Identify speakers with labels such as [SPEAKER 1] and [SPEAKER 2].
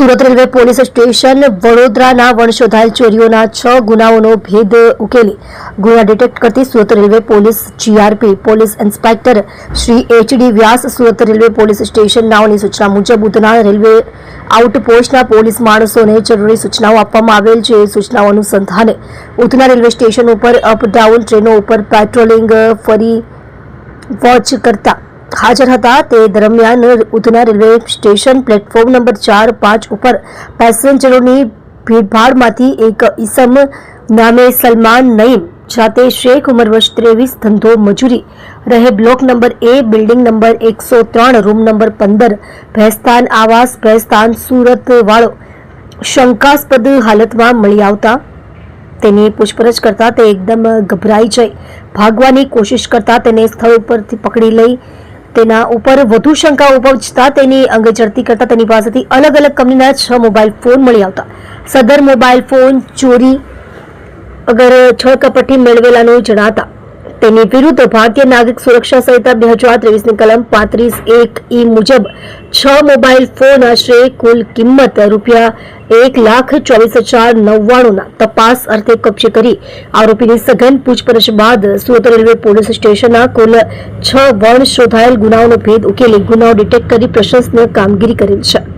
[SPEAKER 1] Surat railway police station વડોદરાના વણશોધાયેલ ચોરીઓના છ ગુનાઓનો ભેદ ઉકેલી. ગુના ડિટેક્ટ કરતી Surat railway police GRP police inspector Shri HD Vyas, Surat railway police station નાઓની સૂચના મુજબ ઉધના રેલવે આઉટપોસ્ટના પોલીસ માણસોને જરૂરી સૂચનાઓ આપવામાં આવેલ છે. એ સૂચનાઓ અનુસંધાને ઉધના રેલવે સ્ટેશન ઉપર અપડાઉન ટ્રેનો ઉપર પેટ્રોલિંગ ફરી વોચ કરતા હાજર હતા. તે દરમિયાન Udhna railway station platform number ચાર, પાંચ ઉપર પેસેન્જરોની ભીડભાડમાંથી એક ઈસમ નામે સલમાન નઈમ, જાતે શેખ ઉમર વર્ષ ત્રેવીસ, ધંધો મજૂરી રહે. Block number A, building number એકસો ત્રણ, રૂમ નંબર પંદર, ભેસ્તાન આવાસ, ભેસ્તાન સુરત વાળો શંકાસ્પદ હાલતમાં મળી આવતા તેની પૂછપરછ કરતા તે એકદમ ગભરાઈ જઈ. ભાગવાની કોશિશ કરતા તેને સ્થળ ઉપરથી પકડી લઈ તેના ઉપર વધુ શંકા ઉપજતા તેની અંગે ઝડપી કરતા તેની પાસેથી અલગ અલગ કંપનીના છ મોબાઈલ ફોન મળી આવતા. સદર મોબાઈલ ફોન ચોરી અગર છ કપટી મેળવેલાનું જણાતા. તેની વિરુદ્ધ ભારતીય નાગરિક સુરક્ષા સંહિતા બે હજાર ત્રેવીસની કલમ પાંત્રીસ એક ઈ મુજબ છ મોબાઈલ ફોન આશરે કુલ કિંમત રૂપિયા એક લાખ ચોવીસ હજાર નવ્વાણુંના તપાસ અર્થે કબજે કરી આરોપીની સઘન પૂછપરછ બાદ સુરત રેલવે પોલીસ સ્ટેશનના કુલ છ વણ શોધાયેલ ગુનાઓનો ભેદ ઉકેલી ગુનાઓ ડિટેક્ટ કરી પ્રશંસનીય કામગીરી કરેલ છે.